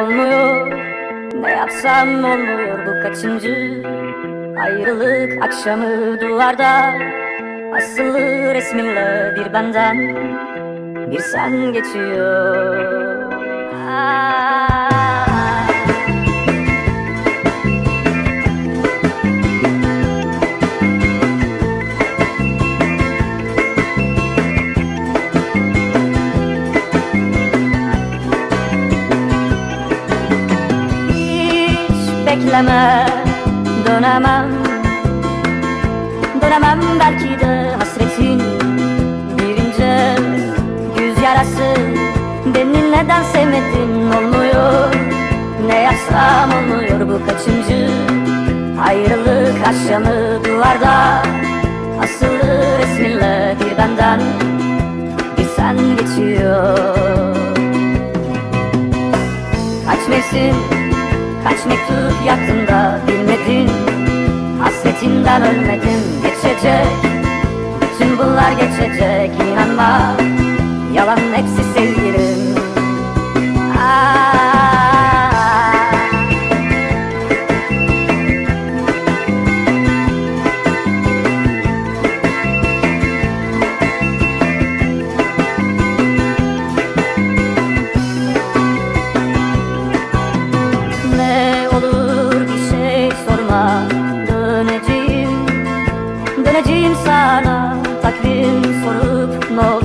Olmuyor ne yapsam olmuyor bu kaçıncı Ayrılık akşamı duvarda? Asılı resminle bir benden Bir sen geçiyor. Bekleme dönemem. Dönemem belki de hasretin bir ince yüz yarası. Beni neden sevmedin olmuyor? Ne yapsam olmuyor bu kaçıncı Ayrılık akşamı duvarda? Asılı resminle bir benden Bir sen geçiyor. Kaç mevsim, kaç mektup yaktın da bilmedin? Hasretinden ölmedim geçecek. Bütün bunlar geçecek inanma. Yalan hepsi sevgilim Ah, Döneceğim sana takvim sorup ne olur